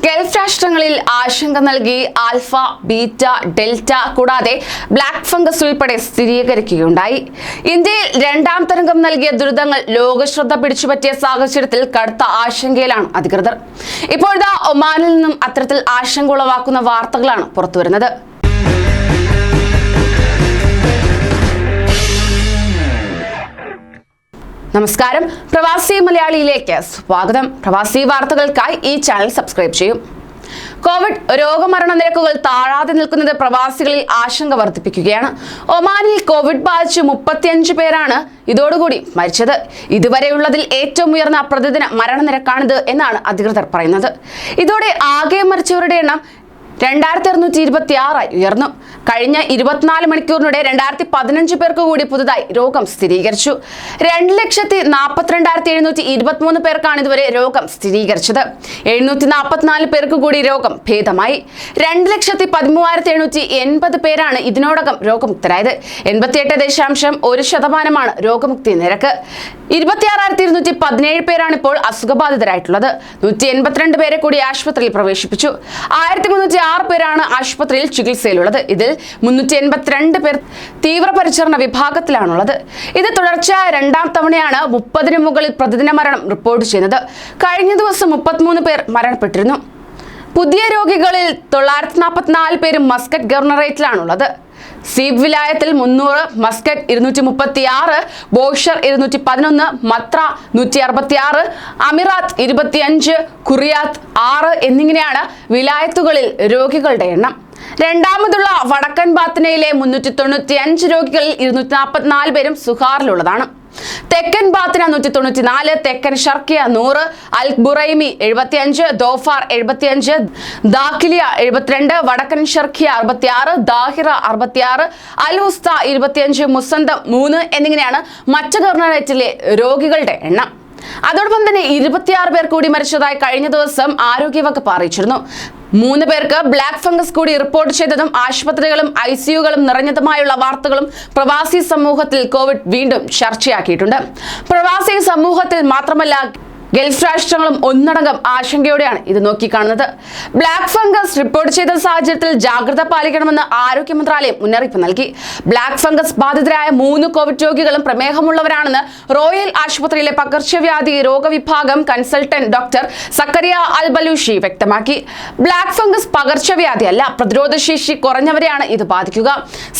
Gulf രാഷ്ട്രങ്ങളിൽ ആശങ്ക നൽകി ആൽഫ ബീറ്റ ഡെൽറ്റ കൂടാതെ ബ്ലാക്ക് ഫംഗസ് ഉൾപ്പെടെ സ്ഥിരീകരിക്കുകയുണ്ടായി. ഇന്ത്യയിൽ രണ്ടാം തരംഗം നൽകിയ ദുരിതങ്ങൾ ലോകശ്രദ്ധ പിടിച്ചുപറ്റിയ സാഹചര്യത്തിൽ കടുത്ത ആശങ്കയിലാണ് അധികൃതർ. ഇപ്പോഴത്തെ ഒമാനിൽ നിന്നും അത്തരത്തിൽ ആശങ്ക ഉളവാക്കുന്ന വാർത്തകളാണ് പുറത്തുവരുന്നത്. നമസ്കാരം. പ്രവാസി മലയാളിയിലേക്ക് സ്വാഗതം. പ്രവാസി വാർത്തകൾക്കായി ഈ ചാനൽ സബ്സ്ക്രൈബ് ചെയ്യും. കോവിഡ് രോഗമരണ നിരക്കുകൾ താഴാതെ നിൽക്കുന്നത് പ്രവാസികളിൽ ആശങ്ക വർദ്ധിപ്പിക്കുകയാണ്. ഒമാനിൽ കോവിഡ് ബാധിച്ച് മുപ്പത്തിയഞ്ച് പേരാണ് ഇതോടുകൂടി മരിച്ചത്. ഇതുവരെയുള്ളതിൽ ഏറ്റവും ഉയർന്ന പ്രതിദിന മരണനിരക്കാണിത് എന്നാണ് അധികൃതർ പറയുന്നത്. ഇതോടെ ആകെ മരിച്ചവരുടെ എണ്ണം രണ്ടായിരത്തി അറുന്നൂറ്റി ഇരുപത്തി ആറായി ഉയർന്നു. കഴിഞ്ഞ ഇരുപത്തിനാല് മണിക്കൂറിനിടെ രണ്ടായിരത്തി പതിനഞ്ച് പേർക്ക് കൂടി പുതുതായി രോഗം സ്ഥിരീകരിച്ചു. രണ്ട് ലക്ഷത്തി നാൽപ്പത്തിരണ്ടായിരത്തി എഴുന്നൂറ്റി ഇരുപത്തിമൂന്ന് പേർക്കാണ് ഇതുവരെ രോഗം സ്ഥിരീകരിച്ചത്. എഴുന്നൂറ്റി നാൽപ്പത്തിനാല് പേർക്ക് കൂടി രോഗം ഭേദമായി. രണ്ട് ലക്ഷത്തി പതിമൂവായിരത്തി എഴുന്നൂറ്റി എൺപത് പേരാണ് ഇതിനോടകം രോഗമുക്തരായത്. എൺപത്തിയെട്ട് ദശാംശം ഒരു ശതമാനമാണ് രോഗമുക്തി നിരക്ക്. ഇരുപത്തിയാറായിരത്തി ഇരുന്നൂറ്റി പതിനേഴ് പേരാണ് ഇപ്പോൾ അസുഖബാധിതരായിട്ടുള്ളത്. നൂറ്റി എൺപത്തിരണ്ട് പേരെ കൂടി ആശുപത്രിയിൽ പ്രവേശിപ്പിച്ചു. ആയിരത്തി മുന്നൂറ്റി ആറ് പേരാണ് ആശുപത്രിയിൽ ചികിത്സയിലുള്ളത്. ഇതിൽ മുന്നൂറ്റി എൺപത്തിരണ്ട് പേർ തീവ്രപരിചരണ വിഭാഗത്തിലാണുള്ളത്. ഇത് തുടർച്ചയായ രണ്ടാം തവണയാണ് മുപ്പതിന് മുകളിൽ പ്രതിദിന മരണം റിപ്പോർട്ട് ചെയ്യുന്നത്. കഴിഞ്ഞ ദിവസം മുപ്പത്തിമൂന്ന് പേർ മരണപ്പെട്ടിരുന്നു. പുതിയ രോഗികളിൽ തൊള്ളായിരത്തി നാൽപ്പത്തിനാല് പേരും മസ്കറ്റ് ഗവർണറേറ്റിലാണുള്ളത്. സീബ് വിലായത്തിൽ മുന്നൂറ് മസ്കറ്റ് ഇരുന്നൂറ്റി മുപ്പത്തി ആറ് ബോഷർ ഇരുന്നൂറ്റി പതിനൊന്ന് മത്ര നൂറ്റി അറുപത്തി ആറ് അമിറാത്ത് ഇരുപത്തിയഞ്ച് കുറിയാത്ത് ആറ് എന്നിങ്ങനെയാണ് വിലായത്തുകളിൽ രോഗികളുടെ എണ്ണം. രണ്ടാമതുള്ള വടക്കൻ ബാത്തനയിലെ മുന്നൂറ്റി തൊണ്ണൂറ്റി അഞ്ച് രോഗികളിൽ ഇരുന്നൂറ്റി നാൽപ്പത്തിനാല് പേരും സുഹാറിലുള്ളതാണ് തെക്കൻ ബാത്തിന നൂറ്റി തൊണ്ണൂറ്റിനാല് തെക്കൻ ഷർക്കിയ നൂറ് അൽ ബുറൈമി എഴുപത്തിയഞ്ച് ദോഫാർ എഴുപത്തിയഞ്ച് ദാഖിലിയ എഴുപത്തിരണ്ട് വടക്കൻ ഷർക്കിയ അറുപത്തിയാറ് ദാഹിറ അറുപത്തിയാറ് അൽ ഉസ്ത ഇരുപത്തിയഞ്ച് മുസന്തം മൂന്ന് എന്നിങ്ങനെയാണ് മറ്റ് ഗവർണറേറ്റിലെ രോഗികളുടെ എണ്ണം. അതോടൊപ്പം തന്നെ ഇരുപത്തിയാറ് പേർ കൂടി മരിച്ചതായി കഴിഞ്ഞ ദിവസം ആരോഗ്യവകുപ്പ് അറിയിച്ചിരുന്നു. മൂന്ന് പേർക്ക് ബ്ലാക്ക് ഫംഗസ് കൂടി റിപ്പോർട്ട് ചെയ്തതും ആശുപത്രികളും ഐ സിയുകളും നിറഞ്ഞതുമായുള്ള വാർത്തകളും പ്രവാസി സമൂഹത്തിൽ കോവിഡ് വീണ്ടും ചർച്ചയാക്കിയിട്ടുണ്ട്. പ്രവാസി സമൂഹത്തിൽ മാത്രമല്ല ഗൾഫ് രാഷ്ട്രങ്ങളും ഒന്നടങ്കം ആശങ്കയോടെയാണ് ഇത് നോക്കിക്കാണുന്നത്. ബ്ലാക്ക് ഫംഗസ് റിപ്പോർട്ട് ചെയ്ത സാഹചര്യത്തിൽ ജാഗ്രത പാലിക്കണമെന്ന് ആരോഗ്യ മന്ത്രാലയം മുന്നറിയിപ്പ് നൽകി. ബ്ലാക്ക് ഫംഗസ് ബാധിതരായ മൂന്ന് കോവിഡ് രോഗികളും പ്രമേഹമുള്ളവരാണെന്ന് റോയൽ ആശുപത്രിയിലെ പകർച്ചവ്യാധി രോഗവിഭാഗം കൺസൾട്ടന്റ് ഡോക്ടർ സക്കറിയ അൽബലൂഷി വ്യക്തമാക്കി. ബ്ലാക്ക് ഫംഗസ് പകർച്ചവ്യാധിയല്ല പ്രതിരോധശേഷി കുറഞ്ഞവരെയാണ് ഇത് ബാധിക്കുക.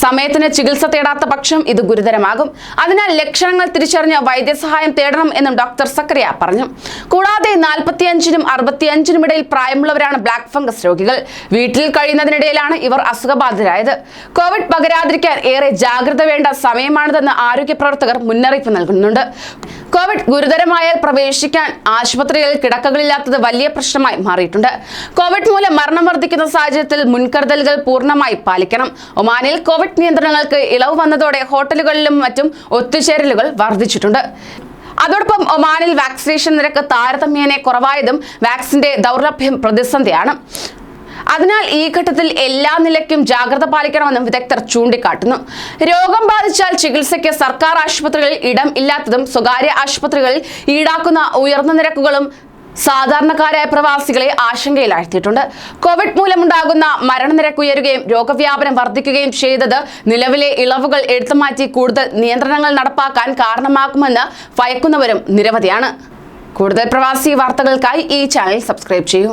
സമയത്തിന് ചികിത്സ തേടാത്ത പക്ഷം ഇത് ഗുരുതരമാകും. അതിനാൽ ലക്ഷണങ്ങൾ തിരിച്ചറിഞ്ഞ് വൈദ്യസഹായം തേടണം എന്നും ഡോക്ടർ സക്കറിയ പറഞ്ഞു. കൂടാതെ നാൽപ്പത്തിയഞ്ചിനും അറുപത്തിയഞ്ചിനും ഇടയിൽ പ്രായമുള്ളവരാണ് ബ്ലാക്ക് ഫംഗസ് രോഗികൾ. വീട്ടിൽ കഴിയുന്നതിനിടയിലാണ് ഇവർ അസുഖബാധിതരായത്. കോവിഡ് പകരാതിരിക്കാൻ ഏറെ ജാഗ്രത വേണ്ട സമയമാണിതെന്ന് ആരോഗ്യ പ്രവർത്തകർ മുന്നറിയിപ്പ് നൽകുന്നുണ്ട്. കോവിഡ് ഗുരുതരമായാൽ പ്രവേശിക്കാൻ ആശുപത്രികളിൽ കിടക്കകളില്ലാത്തത് വലിയ പ്രശ്നമായി മാറിയിട്ടുണ്ട്. കോവിഡ് മൂലം മരണം വർദ്ധിക്കുന്ന സാഹചര്യത്തിൽ മുൻകരുതലുകൾ പൂർണമായി പാലിക്കണം. ഒമാനിൽ കോവിഡ് നിയന്ത്രണങ്ങൾക്ക് ഇളവ് വന്നതോടെ ഹോട്ടലുകളിലും മറ്റും ഒത്തുചേരലുകൾ വർദ്ധിച്ചിട്ടുണ്ട്. അതോടൊപ്പം ഒമാനിൽ വാക്സിനേഷൻ നിരക്ക് താരതമ്യേന കുറവായതും വാക്സിന്റെ ദൗർലഭ്യം പ്രതിസന്ധിയാണ്. അതിനാൽ ഈ ഘട്ടത്തിൽ എല്ലാ നിലയ്ക്കും ജാഗ്രത പാലിക്കണമെന്നും വിദഗ്ധർ ചൂണ്ടിക്കാട്ടുന്നു. രോഗം ബാധിച്ചാൽ ചികിത്സയ്ക്ക് സർക്കാർ ആശുപത്രികളിൽ ഇടം ഇല്ലാത്തതും സ്വകാര്യ ആശുപത്രികളിൽ ഈടാക്കുന്ന ഉയർന്ന നിരക്കുകളും സാധാരണക്കാരായ പ്രവാസികളെ ആശങ്കയിലാഴ്ത്തിയിട്ടുണ്ട്. കോവിഡ് മൂലമുണ്ടാകുന്ന മരണനിരക്ക് ഉയരുകയും രോഗവ്യാപനം വർദ്ധിക്കുകയും ചെയ്തത് നിലവിലെ ഇളവുകൾ എടുത്തുമാറ്റി കൂടുതൽ നിയന്ത്രണങ്ങൾ നടപ്പാക്കാൻ കാരണമാകുമെന്ന് ഭയക്കുന്നവരും നിരവധിയാണ്. കൂടുതൽ പ്രവാസി വാർത്തകൾക്കായി ഈ ചാനൽ സബ്സ്ക്രൈബ് ചെയ്യൂ.